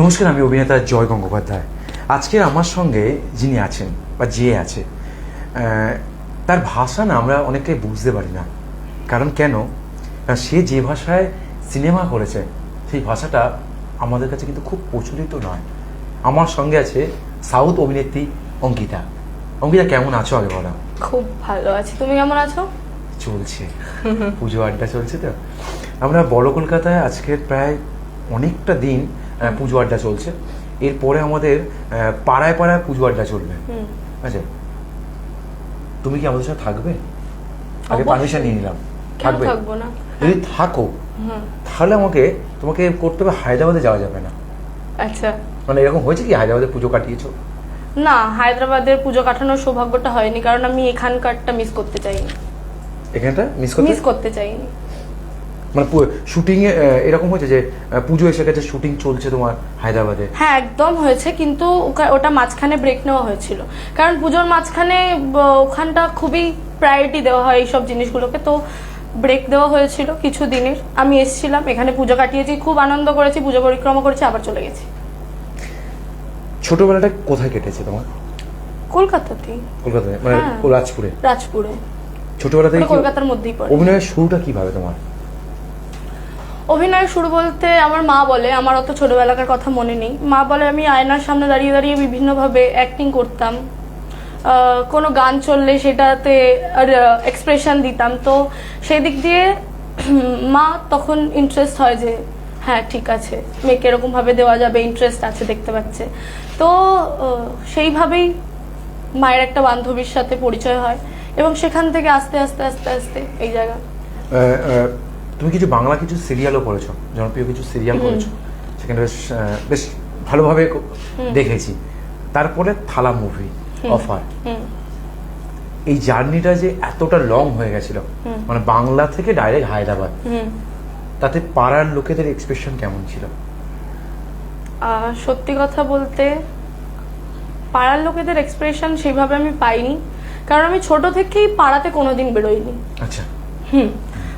নমস্কার আমি অভিনেতা জয় গঙ্গোপাধ্যায়। আজকে আমার সঙ্গে যিনি আছেন বা যে আছে তার ভাষা না আমরা অনেকটাই বুঝতে পারি না। কারণ কেন? সে যে ভাষায় সিনেমা করেছে সেই ভাষাটা আমাদের কাছে কিন্তু খুব প্রচলিত নয়। আমার সঙ্গে আছে সাউথ অভিনেত্রী অঙ্কিতা। অঙ্কিতা কেমন আছো আগে বলো? খুব ভালো আছি। তুমি কেমন আছো? চলছে। পুজো আড্ডা চলছে তো। আমরা বড় কলকাতায় আজকের প্রায় অনেকটা দিন পুজো আড্ডা চলছে। এরপরে আমাদের পাড়ায় পাড়ায় পুজো আড্ডা চলবে। আচ্ছা তুমি কি আমাদের সাথে থাকবে? আগে পারমিশন নিয়ে নিলাম। থাকবে? যদি থাকো তাহলে আমাকে তোমাকে করতে হবে হায়দ্রাবাদে যাওয়া যাবে না। আচ্ছা। মানে এরকম হয়েছে কি হায়দ্রাবাদে পুজো কাটিয়েছো? না হায়দ্রাবাদের পুজো কাটানোর সৌভাগ্যটা হয়নি কারণ আমি এখানকারটা মিস করতে চাইনি। এখানটা মিস করতে মিস করতে চাইনি। মানে শুটিং এ এরকম হয়েছে যে পুজো এসে গেছে শুটিং চলছে তোমার হায়দ্রাবাদে? হ্যাঁ একদম হয়েছে কিন্তু ওটা মাঝখানে ব্রেক নেওয়া হয়েছিল। কারণ পুজোর মাঝখানে ওখানটা খুবই প্রায়োরিটি দেওয়া হয় এইসব জিনিসগুলোকে তো ব্রেক দেওয়া হয়েছিল কিছু দিনের। আমি এসেছিলাম এখানে পুজো কাটিয়েছি খুব আনন্দ করেছি পুজো পরিক্রমা করেছি আবার চলে গেছি। ছোটবেলাটা কোথায় কেটেছে তোমার? কলকাতাতেই কলকাতায় মানে হ্যাঁ। রাজপুরে? রাজপুরে। ছোটবেলা থেকে কলকাতার মধ্যেই পড়ে। অভিনয়ের শুরুটা কীভাবে তোমার? অভিনয় শুরু বলতে আমার মা বলে, আমার অত ছোটবেলাকার কথা মনে নেই। মা বলে, আমি আয়নার সামনে দাঁড়িয়ে দাঁড়িয়ে বিভিন্নভাবে অ্যাক্টিং করতাম। কোনো গান চললে সেটাতে এক্সপ্রেশন দিতাম। তো সেই দিক দিয়ে মা তখন ইন্টারেস্ট হয় যে হ্যাঁ ঠিক আছে, মেয়েকে এরকমভাবে দেওয়া যাবে ইন্টারেস্ট আছে দেখতে পাচ্ছে। তো সেইভাবেই মায়ের একটা বান্ধবীর সাথে পরিচয় হয় এবং সেখান থেকে আস্তে আস্তে আস্তে আস্তে এই জায়গা। তুমি কিছু বাংলা কিছু সিরিয়ালও করেছ জনপ্রিয় কিছু সিরিয়াল করেছ সেখানে বেশ বেশ ভালোভাবে দেখেছি। তারপরে থালা মুভি অফার এই জার্নিটা যে এতটা লং হয়ে গেছিল মানে বাংলা থেকে ডাইরেক্ট হায়দ্রাবাদ। হুম। তাতে পাড়ার লোকেদের এক্সপ্রেশন কেমন ছিল? সত্যি কথা বলতে পাড়ার লোকেদের এক্সপ্রেশন সেইভাবে আমি পাইনি। কারণ আমি ছোট থেকেই পাড়াতে কোনোদিন বেরোইনি। আচ্ছা। হুম।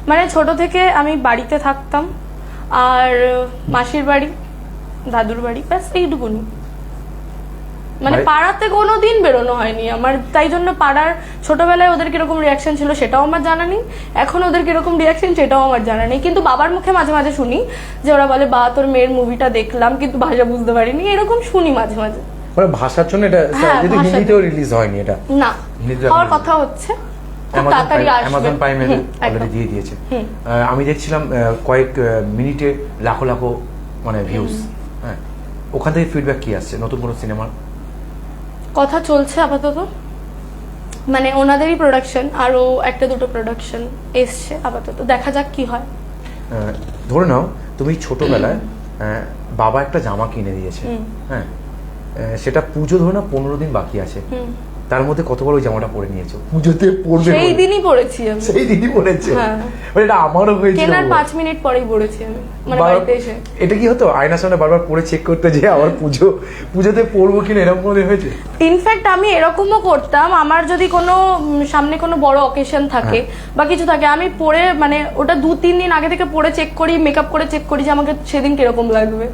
মানে ছোট থেকে আমি বাড়িতে থাকতাম আর মাসির বাড়ি দাদুর বাড়ি ব্যাস এইটুকুনি। মানে পাড়াতে কোনোদিন বেরোনো হয়নি আমার তাই জন্য পাড়ার ছোটবেলায় ওদের কীরকম রিয়াকশন ছিল সেটাও আমার জানা নেই এখন ওদের কীরকম রিয়াকশন সেটাও আমার জানা নেই। কিন্তু বাবার মুখে মাঝে মাঝে শুনি যে ওরা বলে বা তোর মেয়ের মুভিটা দেখলাম কিন্তু ভাষা বুঝতে পারিনি। এরকম শুনি মাঝে মাঝে। মানে ভাষার জন্য এটা হ্যাঁ, হিন্দিতেও রিলিজ হয়নি এটা। না হওয়ার কথা হচ্ছে। অ্যামাজন প্রাইম- অলরেডি দিয়ে দিয়েছে। আমি দেখছিলাম কয়েক মিনিটে লাখো লাখো মানে ভিউজ হ্যাঁ। ওখান থেকে ফিডব্যাক কি আসছে? নতুন কোনো সিনেমার কথা চলছে আপাতত। মানে ওনাদেরই প্রোডাকশন আরও একটা দুটো প্রোডাকশন এসছে আপাতত। দেখা যাক কি হয়। ধরে নাও তুমি ছোটবেলায় বাবা একটা জামা কিনে দিয়েছে। হ্যাঁ। সেটা পুজো ধরে না পনেরো দিন বাকি আছে। তার মধ্যে কত ওই জামাটা পরে নিয়েছো? পুজোতে পড়বে সেই দিনই পরেছি আমি। সেই দিনই পড়েছে হ্যাঁ। মানে এটা আমারও হয়েছিল। কেনার পাঁচ মিনিট পরেই পরেছি আমি মানে বাড়িতে এসে। এটা কি হতো? আয়নার সামনে বারবার পরে চেক করতে যে আমার পুজো পুজোতে পড়ব কিনা এরকম মনে হয়েছে? ইনফ্যাক্ট আমি এরকমও করতাম। আমার যদি কোনো সামনে কোনো বড় অকেশন থাকে হ্যাঁ। বা কিছু থাকে আমি পরে মানে ওটা দু তিন দিন আগে থেকে পরে চেক করি মেকআপ করে চেক করি যে আমাকে সেদিন কীরকম লাগবে।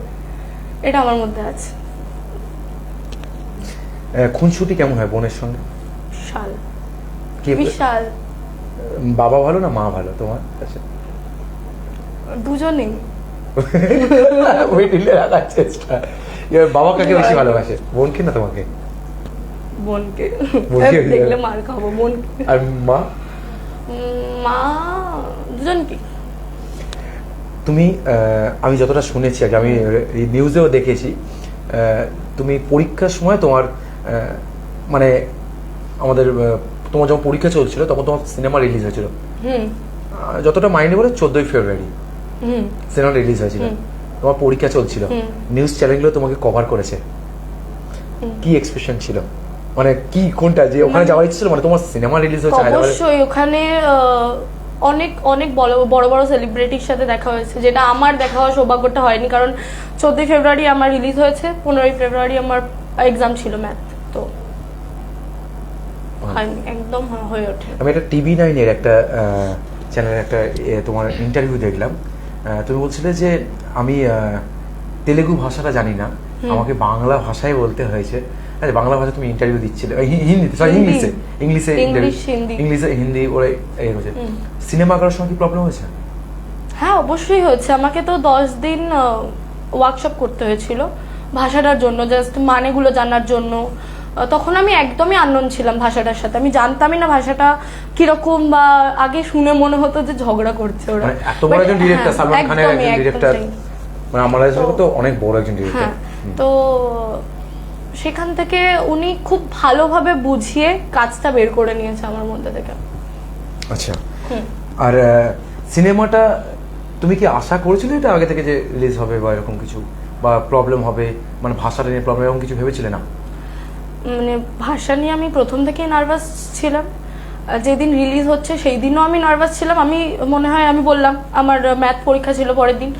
এটা আমার মধ্যে আছে। খুনসুটি কেমন হয় বোনের সঙ্গে? বিশাল। কি বিশাল। বাবা ভালো না মা ভালো? তোমার কাছে? দুজনেই। ওই ঢিলে রাখার চেষ্টা। বাবা কাকে বেশি ভালোবাসে? বোনকে না তোমাকে? বোনকে। বোনকে? দেখলে মার খাব বোনকে। আর মা? মা দুজনকে তুমি আমি যতটা শুনেছি আগে আমি নিউজেও দেখেছি তুমি পরীক্ষার সময় তোমার মানে আমাদের তোমার যখন পরীক্ষা চলছিল তখন তোমার সিনেমা রিলিজ হয়েছিল। হুম। যতটা মাইনে বলে চোদ্দই ফেব্রুয়ারি হুম। সিনেমা রিলিজ হয়েছিল। তোমার পরীক্ষা চলছিল। নিউজ চ্যানেলগুলো তোমাকে কভার করেছে। কি এক্সপ্রেশন ছিল? মানে কি কোনটা? যে ওখানে যাওয়ার ইচ্ছে ছিল? মানে তোমার সিনেমা রিলিজ হয়েছে অবশ্যই ওখানে অনেক অনেক বড় বড় বড় সেলিব্রিটির সাথে দেখা হয়েছে যেটা আমার দেখা হওয়ার সৌভাগ্যটা হয়নি কারণ চোদ্দই ফেব্রুয়ারি আমার রিলিজ হয়েছে পনেরোই ফেব্রুয়ারি আমার এক্সাম ছিল ম্যাথ তো একদম হয়ে ওঠে। আমি একটা টিভি নাইনের একটা চ্যানেলের একটা তোমার ইন্টারভিউ দেখলাম। তুমি বলছিলে যে আমি তেলেগু ভাষাটা জানি না। আমাকে বাংলা ভাষায় বলতে হয়েছে। আচ্ছা বাংলা ভাষা তুমি ইন্টারভিউ দিচ্ছিলে। এই হি- হিন্দি। সরি। ইংলিশে ইংলিশে ইংলিশে হিন্দি ওরা এই হয়েছে। সিনেমা করার সময় কি প্রবলেম হয়েছে? হ্যাঁ অবশ্যই হচ্ছে আমাকে তো দশ দিন ওয়ার্কশপ করতে হয়েছিল। ভাষাটার জন্য জাস্ট মানেগুলো জানার জন্য। তখন আমি একদমই আননোন ছিলাম ভাষাটার সাথে। আমি জানতামই না ভাষাটা কীরকম বা আগে শুনে মনে হতো যে ঝগড়া করছে ওরা। মানে এত বড় একজন ডিরেক্টর হ্যাঁ, সালমান খানের একজন ডিরেক্টর মানে আমার তো অনেক বড় একজন ডিরেক্টর হ্যাঁ তো সেখান থেকে উনি খুব ভালোভাবে বুঝিয়ে কাজটা বের করে নিয়েছে আমার মধ্যে থেকে। আচ্ছা। আর সিনেমাটা তুমি কি আশা করেছিলে এটা আগে থেকে যে রিলিজ হবে বা এরকম কিছু? বা প্রবলেম হবে? মানে ভাষাটা নিয়ে প্রবলেম এরকম কিছু ভেবেছিলে না? মানে ভাষা নিয়ে আমি প্রথম থেকেই নার্ভাস ছিলাম। যেদিন রিলিজ হচ্ছে সেই দিনও আমি নার্ভাস ছিলাম। আমি মনে হয় আমি বললাম আমার ম্যাথ পরীক্ষা ছিল পরের দিন।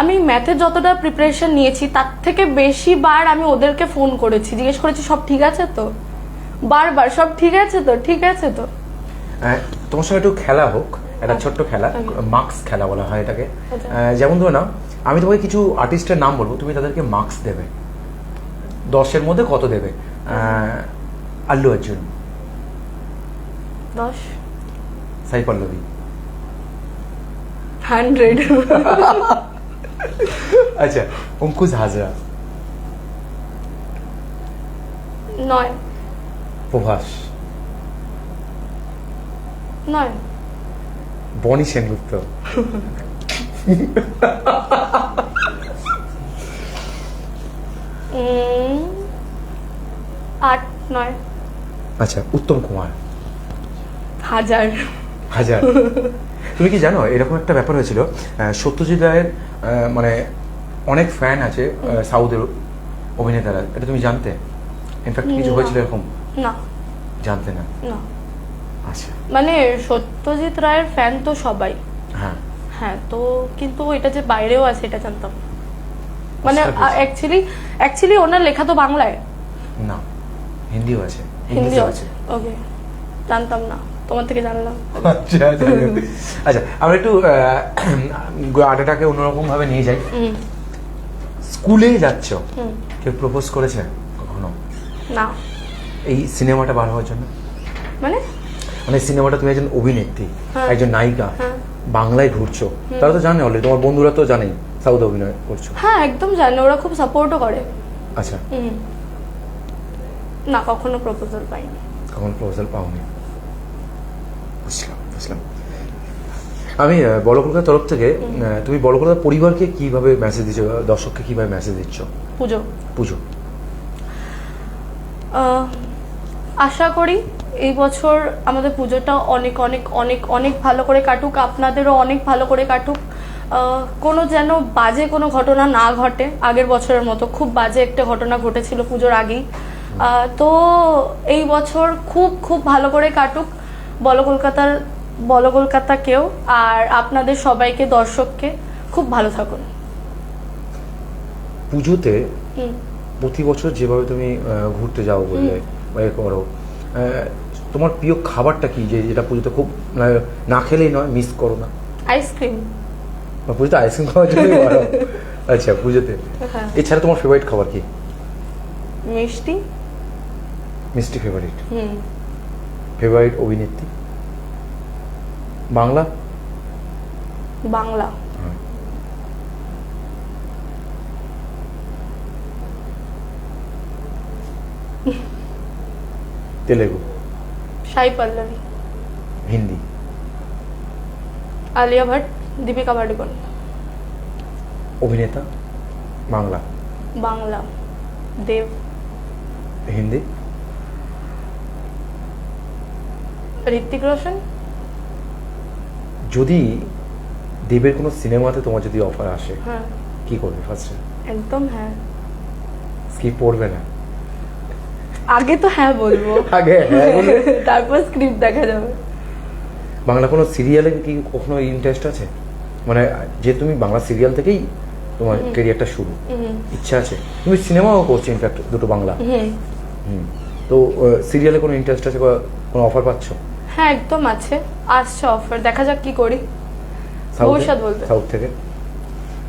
আমি ম্যাথের যতটা প্রিপারেশন নিয়েছি তার থেকে বেশি বার আমি ওদেরকে ফোন করেছি। জিজ্ঞেস করেছি সব ঠিক আছে তো? বারবার সব ঠিক আছে তো? ঠিক আছে তো? তোমার সঙ্গে একটু খেলা হোক একটা হ্যাঁ। ছোট্ট খেলা মার্কস খেলা বলা হয় এটাকে। আচ্ছা। যেমন ধরো না আমি তোমাকে কিছু আর্টিস্টের নাম বলব তুমি তাদেরকে মার্কস দেবে। দশের মধ্যে কত দেবে? আল্লু অর্জুন। দশ। সাই পল্লবী হান্ড্রেড। আচ্ছা অঙ্কুশ হাজরা। নয়। প্রভাস। নয়। বনি সেনগুপ্ত। উম, আট নয়। আচ্ছা উত্তম কুমার। হাজার। হাজার। তুমি কি জানো এরকম একটা ব্যাপার হয়েছিল সত্যজিৎ রায়ের মানে অনেক ফ্যান আছে সাউথের অভিনেতারা। এটা তুমি জানতে? ইনফ্যাক্ট কিছু। হয়েছিল এরকম? না। জানতে না? না। আচ্ছা। মানে সত্যজিৎ রায়ের ফ্যান তো সবাই। হ্যাঁ। হ্যাঁ তো কিন্তু এটা যে বাইরেও আছে এটা জানতাম। মানে অ্যাকচুয়ালি অ্যাকচুয়ালি ওনার লেখা তো বাংলায়। না। হিন্দিও আছে হিন্দিও আছে। ওকে জানতাম না। তোমার থেকে জানলাম। আচ্ছা আচ্ছা আমরা একটু আটাটাকে অন্যরকম ভাবে নিয়ে যাই। স্কুলে যাচ্ছ? কেউ প্রপোজ করেছে কখনো? না। এই সিনেমাটা বার হওয়ার জন্য? মানে? মানে সিনেমাটা তুমি একজন অভিনেত্রী হ্যাঁ। একজন নায়িকা হ্যাঁ। বাংলায় ঘুরছো। তারা তো জানে অলরেডি তোমার বন্ধুরা তো জানেই সাউথ অভিনয় করছ। হ্যাঁ একদম জানি। ওরা খুব সাপোর্টও করে। আচ্ছা। না কখনো প্রপোজাল পাইনি। কখনো প্রপোজাল পাওনি। বুঝলাম বুঝলাম। আমি বড় কলকাতার তরফ থেকে তুমি বড় কলকাতার পরিবারকে কীভাবে মেসেজ দিচ্ছ দর্শককে কীভাবে মেসেজ দিচ্ছ? পুজো। পুজো। আশা করি এই বছর আমাদের পুজোটা অনেক অনেক অনেক অনেক ভালো করে কাটুক আপনাদেরও অনেক ভালো করে কাটুক। কোনো যেন বাজে কোনো ঘটনা না ঘটে আগের বছরের মতো। খুব বাজে একটা ঘটনা ঘটেছিল পুজোর আগেই। তো এই বছর খুব খুব ভালো করে কাটুক বল কলকাতার বল কলকাতাকেও আর আপনাদের সবাইকে দর্শককে খুব ভালো থাকুন। পুজোতে প্রতি বছর যেভাবে তুমি ঘুরতে যাও বললে বা করো তোমার প্রিয় খাবারটা কি? যে যেটা পুজোতে খুব না খেলেই নয় মিস করো না। আইসক্রিম পুজোতে আইসক্রিম খাওয়ার জন্য আচ্ছা পুজোতে। হ্যাঁ। এছাড়া তোমার ফেভারিট খাবার কি? মিষ্টি। মিষ্টি ফেভারিট হুম। ফেভারিট অভিনেত্রী? বাংলা? বাংলা। তেলেগু। সাই পল্লবী। হিন্দি। আলিয়া ভট্ট দীপিকা পাডুকোন। অভিনেতা? বাংলা। বাংলা। দেব। হিন্দি? ঋত্বিক রোশন? যদি দেবের কোনো সিনেমাতে তোমার যদি অফার আসে হ্যাঁ। কি করবে ফার্স্টে একদম হ্যাঁ। স্কিপ পড়বে না? আগে তো হ্যাঁ বলব। আগে হ্যাঁ বলে তারপর স্ক্রিপ্ট দেখা যাবে। বাংলা কোনো সিরিয়ালে কি কখনো ইন্টারেস্ট আছে? মানে যে তুমি বাংলা সিরিয়াল থেকেই তোমার কেরিয়ারটা শুরু। ইচ্ছা আছে? তুমি সিনেমাও করছ ইনফ্যাক্ট দুটো বাংলা। হুম। তো সিরিয়ালে কোনো ইন্টারেস্ট আছে বা কোনো অফার পাচ্ছ? হ্যাঁ একদম আছে। আসছে অফার দেখা যাক কি করি। সাউথে? ভবিষ্যৎ বলবে। সাউথ থেকে?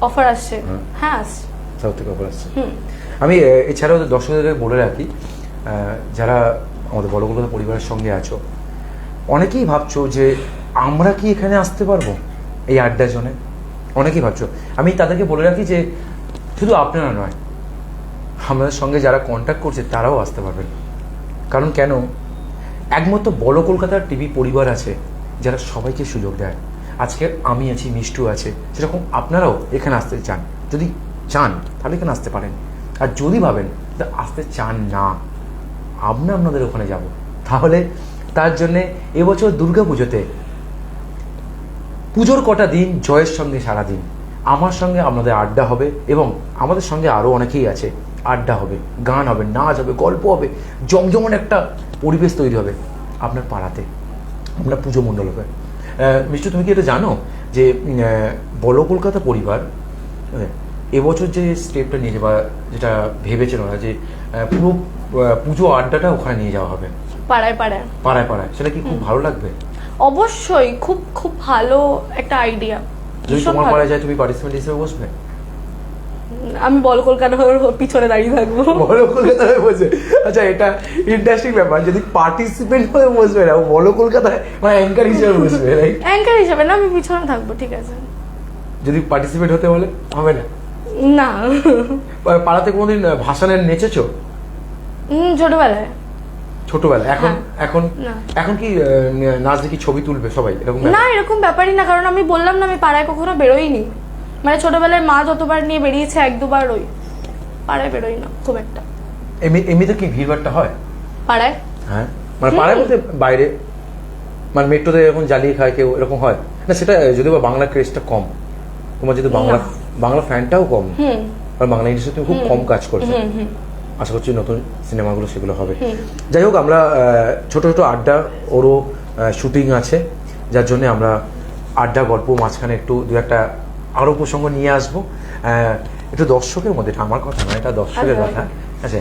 অফার আসছে। হ্যাঁ। হ্যাঁ আসছে। সাউথ থেকে অফার আসছে। আমি এছাড়াও দর্শকদের বলে রাখি যারা আমাদের বড় কলকাতা পরিবারের সঙ্গে আছো অনেকেই ভাবছ যে আমরা কি এখানে আসতে পারব এই আড্ডা জনে? অনেকেই ভাবছ। আমি তাদেরকে বলে রাখি যে শুধু আপনারা নয় আমাদের সঙ্গে যারা কন্ট্যাক্ট করছে তারাও আসতে পারবেন। কারণ কেন? একমাত্র বড় কলকাতার টিভি পরিবার আছে যারা সবাইকে সুযোগ দেয়। আজকে আমি আছি, মিষ্টু আছে সেরকম আপনারাও এখানে আসতে চান। যদি চান, তাহলে এখানে আসতে পারেন। আর যদি ভাবেন আসতে চান না, আমরা আপনাদের ওখানে যাব। তাহলে তার জন্যে এবছর দুর্গা পুজোতে পুজোর কটা দিন জয়ের সঙ্গে সারা দিন আমার সঙ্গে আপনাদের আড্ডা হবে এবং আমাদের সঙ্গে আরও অনেকেই আছে। আড্ডা হবে, গান হবে, নাচ হবে, গল্প হবে জমজমন একটা পরিবেশ তৈরি হবে আপনার পাড়াতে আপনার পুজো মণ্ডল হবে মিষ্টু তুমি কি এটা জানো যে বড় কলকাতা পরিবার এবছর যে স্টেপটা নিয়েছে বা যেটা ভেবেছেন ওরা যে পুরো পুজো আড্ডাটা ওখানে নিয়ে যাওয়া হবে? পাড়ায় পাড়ায়। পাড়ায় পাড়ায়। সেটা কি খুব ভালো লাগবে? অবশ্যই খুব খুব ভালো একটা আইডিয়া যদি তোমার পাড়ায় যায় তুমি পার্টিসিপেন্ট হিসেবে বসবে? আমি বল কলকাতার পিছনে দাঁড়িয়ে থাকব। বলো কলকাতায় বসে। আচ্ছা এটা ইন্টারেস্টিং ব্যাপার। যদি পার্টিসিপেন্ট হয়ে বসবে না বল কলকাতায় মানে অ্যাঙ্কার হিসেবে বসবে রাইট অ্যাঙ্কার হিসেবে না আমি পিছনে থাকব ঠিক আছে। যদি পার্টিসিপেট হতে বলে হবে না? না। পা- পাড়াতে কোনোদিন ভাসানের নেচেছো? ছোটবেলায়। ছোটবেলা এখন হ্যাঁ। এখন এখন কি নাচ দেখি ছবি তুলবে সবাই এরকম না এরকম ব্যাপারই না কারণ আমি বললাম না আমি পাড়ায় কখনো বেরোইনি। মানে ছোটবেলায় মা যতবার নিয়ে বেরিয়েছে এক দুবার ওই পাড়ায় বেরোই না খুব একটা। এমনি এমনিতে কি ভিড়ভাড়টা হয়? পাড়ায়? হ্যাঁ মানে পাড়ায় বলতে বাইরে মানে মেট্রোতে এরকম জ্বালিয়ে খায় কেউ এরকম হয়? না সেটা যদিও বা বাংলা ক্রেজটা কম। তোমার যেহেতু বাংলা। বাংলা ফ্যানটাও কম হুম। আর বাংলা ইন্ডাস্ট্রি তুমি খুব কম কাজ করছ। হুম হুম। আশা করছি নতুন সিনেমাগুলো সেগুলো হবে। যাই হোক আমরা ছোট ছোট আড্ডা ওরও শুটিং আছে যার জন্য আমরা আড্ডা গল্প মাঝখানে একটু দু একটা আরও প্রসঙ্গ নিয়ে আসব। একটু দর্শকের মধ্যে এটা আমার কথা নয় এটা দর্শকের আচ্ছা, কথা। আচ্ছা।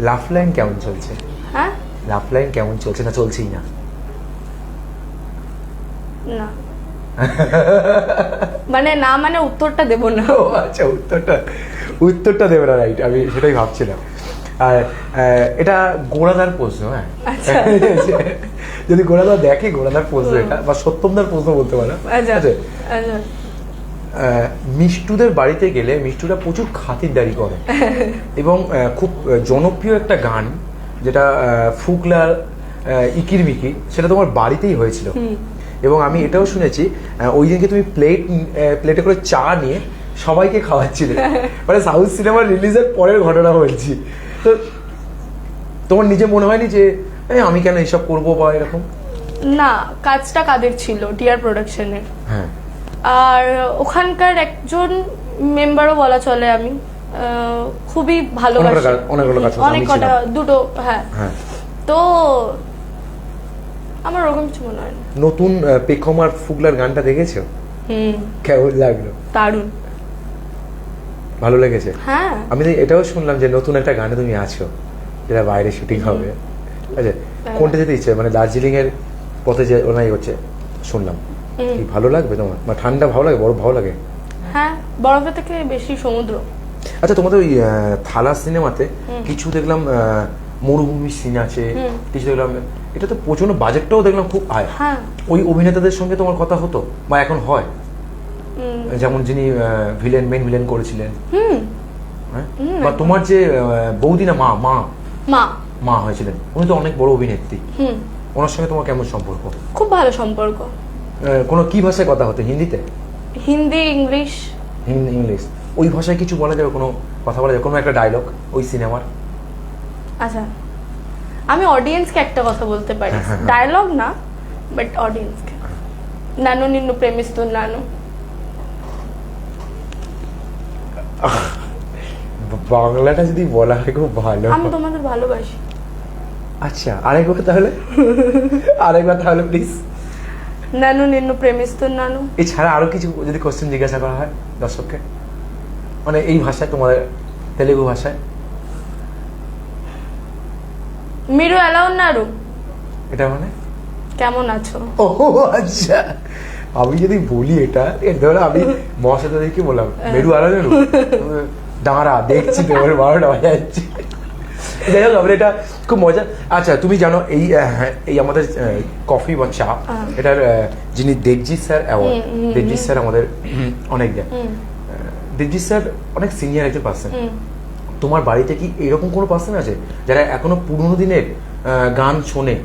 লাফ লাইন কেমন চলছে? হ্যাঁ? লাফ লাইন কেমন চলছে না চলছেই না? না। মানে না মানে উত্তরটা দেব না। আচ্ছা উত্তরটা উত্তরটা দেবে না রাইট আমি সেটাই ভাবছিলাম। আর এটা গোড়াদার প্রশ্ন হ্যাঁ। আচ্ছা। যদি গোড়াদার দেখে গোড়াদার প্রশ্ন এটা বা সত্যমদার প্রশ্ন বলতে পারো। আচ্ছা। আচ্ছা। মিষ্টুদের বাড়িতে গেলে মিষ্টুরা প্রচুর খাতিরদারি করে। এবং খুব জনপ্রিয় একটা গান যেটা ফুকলার ইকির মিকি সেটা তোমার বাড়িতেই হয়েছিল। এবং আমি এটাও শুনেছি ওই দিনকে তুমি প্লেট প্লেটে করে চা নিয়ে সবাইকে খাওয়াচ্ছিলে। মানে সাউথ সিনেমার রিলিজের পরের ঘটনা বলছি। তো তোমার নিজে মনে হয়নি যে "এই, আমি কেন এসব করব বা এরকম? না কাজটা কাদের ছিল টিআর প্রোডাকশনের। হ্যাঁ। আর ওখানকার একজন মেম্বারও বলা চলে আমি খুবই ভালোবাসে করছে, অনেক কটা দুটো হ্যাঁ। হ্যাঁ। তো আমার ওরকম কিছু মনে হয় নতুন আহ, পেখমার ফুগলার গানটা দেখেছ? হুম। কেমন লাগল? দারুণ। ভালো লেগেছে? হ্যাঁ। আমি এটাও শুনলাম যে নতুন একটা গানে তুমি আছো যেটা বাইরে শুটিং হবে। আচ্ছা কোনটা যেতে ইচ্ছে? মানে দার্জিলিং এর পথে যে ওনাই হচ্ছে শুনলাম। কি ভালো লাগবে তোমার? মানে ঠান্ডা ভালো লাগে বড় ভালো লাগে? হ্যাঁ বরফের থেকে বেশি সমুদ্র। আচ্ছা তোমাদের ওই থালা সিনেমাতে কিছু দেখলাম আহ, মরুভূমির সিন আছে কিছু দেখলাম এটা তো প্রচণ্ড বাজেটটাও দেখলাম খুব হাই হ্যাঁ। ওই অভিনেতাদের সঙ্গে তোমার কথা হতো? বা এখন হয়? যেমন যিনি ভিলেন মেন ভিলেন করেছিলেন। হুম। হ্যাঁ? বা তোমার যে বৌদি না মা মা? মা। মা হয়েছিলেন। উনি তো অনেক বড় অভিনেত্রী। হুম। ওনার সঙ্গে তোমার কেমন সম্পর্ক? খুব ভালো সম্পর্ক। কোনো কি ভাষায় কথা হতো? হিন্দিতে? হিন্দি ইংলিশ। হিন্দি ইংলিশ। ওই ভাষায় কিছু বলা যাবে কোনো কথা বলা যাবে কোনো একটা ডায়লগ ওই সিনেমার? আচ্ছা। আমি অডিয়েন্সকে একটা কথা বলতে পারি। হ্যাঁ, হ্যাঁ, হ্যাঁ। ডায়লগ না বাট অডিয়েন্সকে নানু নিন্নু প্রেমিস্তু নানু। বাংলাটা যদি বলা হয় খুব ভালো। আমি তোমাদের ভালোবাসি। আচ্ছা আরেকবার তাহলে? আরেকবার তাহলে প্লিজ নানু নিন্ন প্রেমিস্তুর নানু। এছাড়া আরও কিছু যদি কোশ্চেন জিজ্ঞাসা করা হয় দর্শককে? মানে এই ভাষায় তোমার তেলেগু ভাষায়? মিরু অ্যালাউন নাড়ু এটা মানে? কেমন আছো? ও আচ্ছা। আমি যদি বলি এটা এর ধরো আমি মহাসাদাদেরকে বললাম মেরু আলাদা মেরু দাঁড়া দেখছি তো এবার বারোটা বাজে যাচ্ছে যাই হোক আমরা এটা খুব মজা আচ্ছা তুমি জানো এই আহ, এই আমাদের কফি বা চা এটার যিনি Debjit sir award Debjit sir আমাদের অনেক দেয় দেবজিৎ স্যার অনেক সিনিয়র একজন পার্সন তোমার বাড়িতে কি এরকম কোনো পার্সন আছে যারা এখনও পুরোনো দিনের গান শোনে?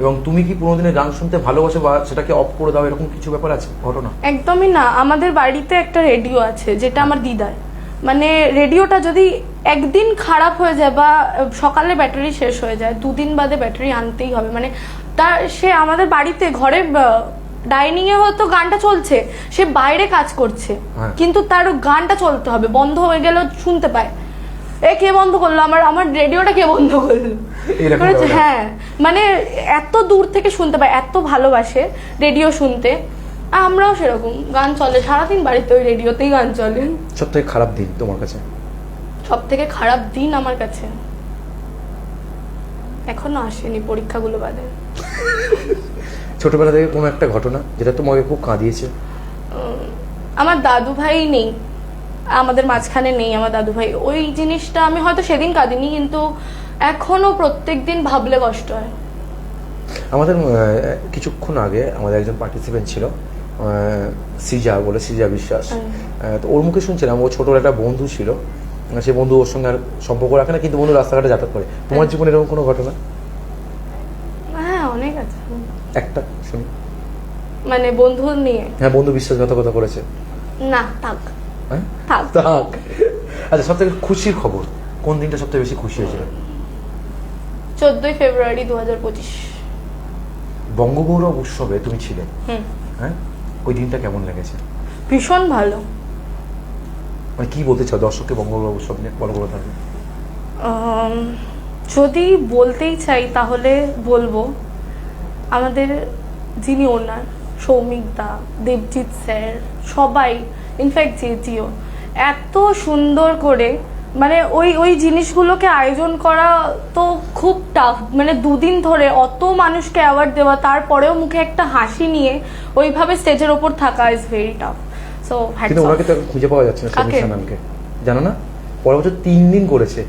এবং তুমি কি পুরোনো দিনের গান শুনতে ভালোবাসো বা সেটাকে অফ করে দাও? এরকম কিছু ব্যাপার আছে? ঘটনা? একদমই না। আমাদের বাড়িতে একটা রেডিও আছে যেটা আমার দিদার। মানে রেডিওটা যদি একদিন খারাপ হয়ে যায় বা সকালে ব্যাটারি শেষ হয়ে যায় দুদিন বাদে ব্যাটারি আনতেই হবে। মানে তার সে আমাদের বাড়িতে ঘরে ডাইনিং এ হয়তো গানটা চলছে সে বাইরে কাজ করছে। হ্যাঁ। কিন্তু তার গানটা চলতে হবে বন্ধ হয়ে গেলেও শুনতে পায়। এ কে বন্ধ করল? আমার আমার রেডিওটা কে বন্ধ করল। হ্যাঁ। মানে এত দূর থেকে শুনতে পায় এত ভালোবাসে রেডিও শুনতে। আমরাও সেরকম গান চলে সারাদিন বাড়িতে ওই রেডিওতেই গান চলে। সব থেকে খারাপ দিন তোমার কাছে? সব থেকে খারাপ দিন আমার কাছে? এখনও আসেনি পরীক্ষাগুলো বাদে। ছোটবেলা থেকে কোনো একটা ঘটনা যেটা তোমাকে খুব কাঁদিয়েছে? আমার দাদু ভাই নেই। আমাদের মাঝখানে নেই আমার দাদু ভাই। ওই জিনিসটা আমি হয়তো সেদিন কাঁদিনি কিন্তু এখনও প্রত্যেক দিন ভাবলে কষ্ট হয়। আমাদের কিছুক্ষণ আগে আমাদের একজন পার্টিসিপেন্ট ছিল সিজা বলে সিজা বিশ্বাস। তো ওর মুখে শুনছিলাম ও ছোট একটা বন্ধু ছিল সে বন্ধু ওর সঙ্গে আর সম্পর্ক রাখে না কিন্তু বন্ধু রাস্তাঘাটে যাতায়াত করে। তোমার জীবনে এরকম কোনো ঘটনা? হ্যাঁ অনেক আছে। একটা শুনি। মানে বন্ধু নিয়ে। হ্যাঁ বন্ধু বিশ্বাসঘাতকতা করেছে। না থাক। হ্যাঁ? থাক। থাক। আচ্ছা সব থেকে খুশির খবর কোন দিনটা সবথেকে বেশি খুশি হয়েছিল? চোদ্দই ফেব্রুয়ারি দু হাজার পঁচিশ। বঙ্গগৌরব উৎসবে তুমি ছিলে। হুম। হ্যাঁ? ওই দিনটা কেমন লেগেছে? ভীষণ ভালো। মানে কি বলতে চাও দর্শককে বঙ্গগৌরব উৎসব নিয়ে? বলো বলো তাহলে। যদি বলতেই চাই তাহলে বলব আমাদের যিনি ওনার সৌমিক দা দেবজিৎ স্যার সবাই ইনফ্যাক্ট জেজিও এত সুন্দর করে মানে ওই ওই জিনিসগুলোকে আয়োজন করা তো খুব টাফ মানে দুদিন ধরে অত মানুষকে অ্যাওয়ার্ড দেওয়া তারপরেও মুখে একটা হাসি নিয়ে ওইভাবে স্টেজের ওপর থাকা ইজ ভেরি টাফ সো কিন্তু ওনাকে তো খুঁজে পাওয়া যাচ্ছে না কাকে? সমিত সানামকে জানো না? পরের বছর তিন দিন করেছে।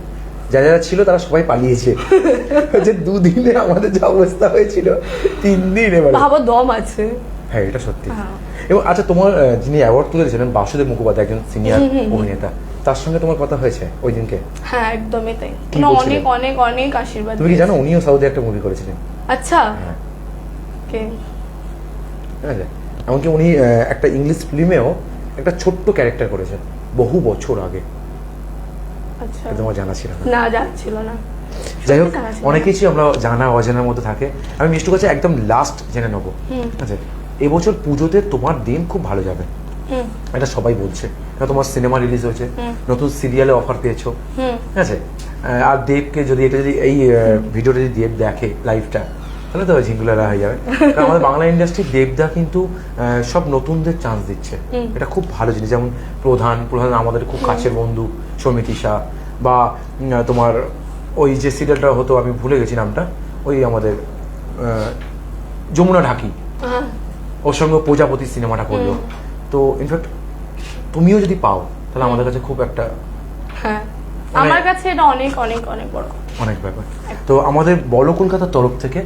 যারা যারা ছিল তারা সবাই পালিয়েছে। যে দুদিনে আমাদের যা অবস্থা হয়েছিল তিন দিন এবারে। ভাবো দম আছে। হ্যাঁ এটা সত্যি। হ্যাঁ। এবং আচ্ছা তোমার যিনি অ্যাওয়ার্ড তুলে দিয়েছিলেন বাসুদেব মুখোপাধ্যায় একজন সিনিয়র অভিনেতা। তার সঙ্গে তোমার কথা হয়েছে ওই দিনকে? হ্যাঁ একদমই তাই। না, অনেক অনেক অনেক আশীর্বাদ তুমি কি জানো উনিও সাউথে একটা মুভি করেছিলেন? আচ্ছা। হ্যাঁ। কে? এমনকি উনি একটা ইংলিশ ফিল্মেও একটা ছোট্ট ক্যারেক্টার করেছেন বহু বছর আগে। আচ্ছা। তোমার জানা ছিল না? না যাচ্ছিল না। যাই হোক। অনেক কিছুই আমরা জানা অজানার মধ্যে থাকে। আমি মিষ্টু কাছে একদম লাস্ট জেনে নেব। আছে? এবছর পুজোতে তোমার দিন খুব ভালো যাবে। এটা সবাই বলছে। এটা তোমার সিনেমা রিলিজ হয়েছে। নতুন সিরিয়ালে অফার পেয়েছ। ঠিক আছে? আর দেবকে যদি এটা যদি এই ভিডিওটা যদি দেব দেখে লাইভটা তাহলে তো ঝিঙ্গুলারা হয়ে যাবে। কারণ আমাদের বাংলা ইন্ডাস্ট্রি দেবদা কিন্তু সব নতুনদের চান্স দিচ্ছে। এটা খুব ভালো জিনিস। যেমন প্রধান প্রধান আমাদের খুব কাছের বন্ধু সমিতিশা বা তোমার ওই যে সিরিয়ালটা হতো আমি ভুলে গেছি নামটা ওই আমাদের যমুনা ঢাকি। হ্যাঁ ওর সঙ্গে প্রজাপতি সিনেমাটা করল। তো ইনফ্যাক্ট তুমিও যদি পাও তাহলে আমাদের কাছে খুব একটা হ্যাঁ। মানে- আমার কাছে এটা অনেক অনেক অনেক বড়। অনেক ব্যাপার। তো আমাদের বলো কলকাতার তরফ থেকে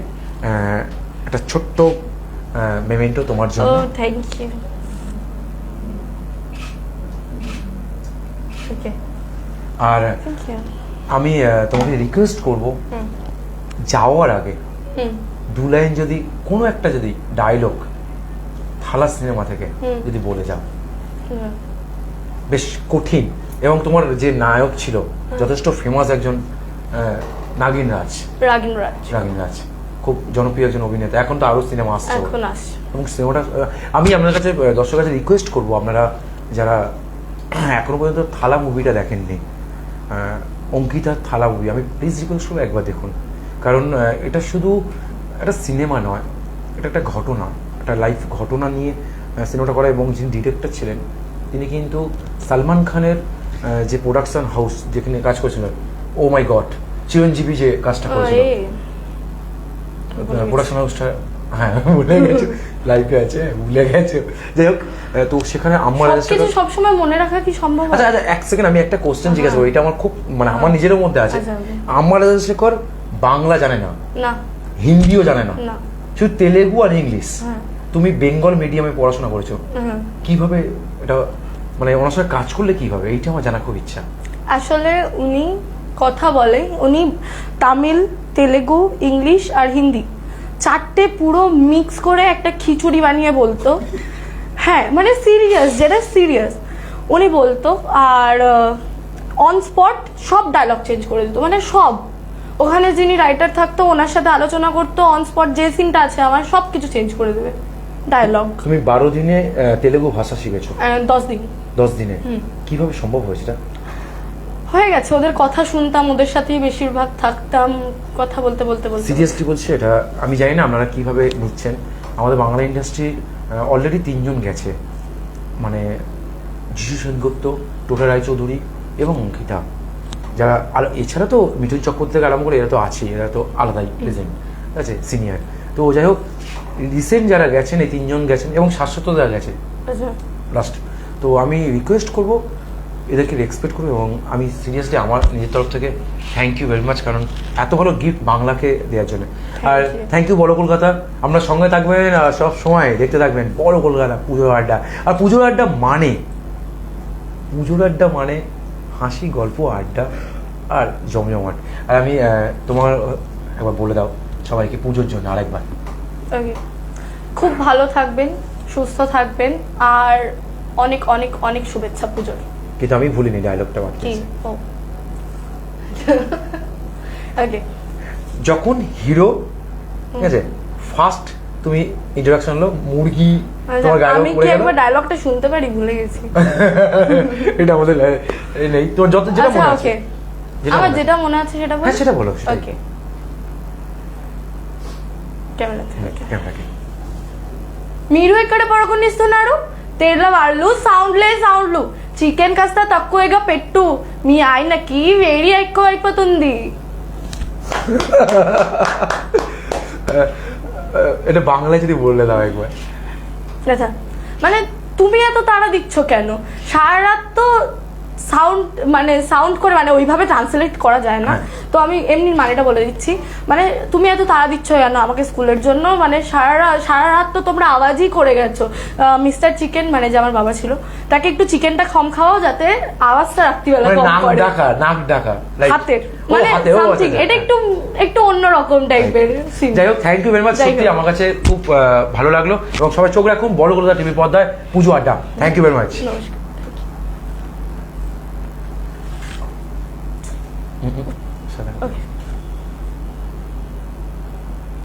একটা ছোট্ট মেমেন্টো তোমার ও জন্য থ্যাংক ইউ ওকে আর আমি তোমাকে রিকোয়েস্ট করব যাওয়ার আগে দু লাইন যদি কোনো একটা যদি ডায়লগ থালা সিনেমা থেকে যদি বলে যাও। হুম। বেশ কঠিন এবং তোমার যে নায়ক ছিল যথেষ্ট ফেমাস একজন নাগিন রাজ রাগিন রাজ খুব জনপ্রিয় একজন অভিনেতা। এখন তো আরও সিনেমা আসছে এখন আসছে। এবং সিনেমাটা আমি আপনার কাছে দর্শকের কাছে রিকোয়েস্ট করব আপনারা যারা এখনও পর্যন্ত থালা মুভিটা দেখেননি অঙ্কিতার থালা মুভি আমি প্লিজ রিকোয়েস্ট করব একবার দেখুন। কারণ এটা শুধু একটা সিনেমা নয় এটা একটা ঘটনা একটা লাইফ ঘটনা নিয়ে সিনেমাটা করা এবং যিনি ডিরেক্টর ছিলেন তিনি কিন্তু সালমান খানের যে প্রোডাকশন হাউস যেখানে কাজ করেছিলেন ও মাই গড চিরঞ্জীবী যে কাজটা করেছিল। প্রোডাকশন হাউসটা হ্যাঁ ভুলে গেছো লাইফে আছে ভুলে গেছো। যাই হোক তো সেখানে আমার সবকিছু সবসময় মনে রাখা কি সম্ভব আচ্ছা আচ্ছা এক সেকেন্ড আমি একটা কোশ্চেন জিজ্ঞাসা করব এটা আমার খুব মানে আমার নিজেরও মধ্যে আছে। আচ্ছা. আমার বাংলা জানে না। না। হিন্দিও জানে না। না। শুধু তেলেগু আর ইংলিশ। হ্যাঁ। তুমি বেঙ্গল মিডিয়ামে পড়াশোনা করেছ। কীভাবে এটা মানে ওনার সঙ্গে কাজ করলে কি হবে? এইটা আমার জানা খুব ইচ্ছা। আসলে উনি কথা বলে, উনি তামিল, তেলেগু, ইংলিশ আর হিন্দি। চারটে পুরো মিক্স করে একটা খিচুড়ি বানিয়ে বলতো। হ্যাঁ মানে সিরিয়াস, যেটা সিরিয়াস। উনি বলতো, আর অন স্পট সব ডায়লগ চেঞ্জ করে দিত মানে সব। ওখানে যিনি রাইটার থাকতো, ওনার সাথে আলোচনা করতো অন স্পট যে সিনটা আছে আমার সব কিছু চেঞ্জ করে দেবে। ডায়লগ তুমি বারো দিনে তেলেগু ভাষা শিখেছো? দশ দিন। দশ দিনে? কীভাবে সম্ভব হয়েছে এটা? হয়ে গেছে ওদের কথা শুনতাম ওদের সাথেই বেশিরভাগ থাকতাম কথা বলতে বলতে বলতে। সিরিয়াসলি বলছি এটা? আমি জানি না আপনারা কীভাবে নিচ্ছেন। আমাদের বাংলা ইন্ডাস্ট্রি অলরেডি তিনজন গেছে। মানে যিশু সেনগুপ্ত টোটা রায়চৌধুরী এবং অঙ্কিতা। যারা আর এছাড়া তো মিঠুন চক্রবর্তী থেকে আরম্ভ করে এরা তো আছে এরা তো আলাদাই প্রেজেন্ট ঠিক আছে? সিনিয়র তো যাই হোক রিসেন্ট যারা গেছেন এই তিনজন গেছেন এবং শাশ্বত যারা গেছে। আচ্ছা। লাস্ট তো আমি রিকোয়েস্ট করব এদেরকে রেসপেক্ট করব এবং আমি সিরিয়াসলি আমার নিজের তরফ থেকে থ্যাংক ইউ ভেরি মাচ কারণ এত ভালো গিফট বাংলাকে দেওয়ার জন্য। আর থ্যাংক ইউ বড় কলকাতা আমরা সঙ্গে থাকবেন আর সব সময় দেখতে থাকবেন। বড় কলকাতা পুজোর আড্ডা। আর পুজোর আড্ডা মানে? পুজোর আড্ডা মানে হাসি গল্প আড্ডা আর জমজমাট। আর আমি তোমার একবার বলে দাও সবাইকে পুজোর জন্য আরেকবার। ওকে খুব ভালো থাকবেন সুস্থ থাকবেন আর অনেক অনেক অনেক শুভেচ্ছা পূজোর। কিন্তু আমি ভুলিনি ডায়লগটা বাকি আছে ওকে যখন হিরো ঠিক আছে ফার্স্ট তুমি ইন্ট্রোডাকশন হলো মুরগি আচ্ছা, তোমার গায়ে আমি কি একবার ডায়লগটা শুনতে পারি? ভুলে গেছি। এটা আমাদের নেই। তো যত যেটা আচ্ছা, মনে আছে। আমার যেটা মনে আছে সেটা হ্যাঁ, বলো। সেটা বলো ওকে మీరు ఎక్కడ పడుకునిస్తున్నారు తెల్లవాళ్ళు సౌండ్లే సౌండ్లు చికెన్ కాస్త తక్కువగా పెట్టు మీ ఆయనకి వేడి ఎక్కువ అయిపోతుంది এটা বাংলায় যদি বললে দাও একবার আচ্ছা মানে তুমি এত তাড়া দিচ্ছ কেন সারা রাত তো সাউন্ড মানে সাউন্ড করে মানে ওইভাবে ট্রান্সলেট করা যায় না। হ্যাঁ। তো আমি এমনি মানেটা বলে দিচ্ছি। মানে তুমি এত তাড়া দিচ্ছ কেন আমাকে স্কুলের জন্য। মানে সারা সারা রাত তো তোমরা আওয়াজই করে গেছো। মিস্টার চিকেন মানে যে আমার বাবা ছিল। তাকে একটু চিকেনটা কম খাওয়াও যাতে আওয়াজটা রাত্রিবেলা মানে কম নাক করে। ডাকা নাক ডাকা হাতের। মানে আচ্ছা, এটা হ্যাঁ। একটু একটু অন্যরকম টাইপের সিন যাই হোক থ্যাংক ইউ ভেরি মাচ সত্যি আমার কাছে খুব ভালো লাগল। এবং সবাই চোখ রাখুন। বড় কলকাতা টিভি পর্দায় পুজো আড্ডা। থ্যাংক ইউ ভেরি মাচ নমস্কার। সাদা ওকে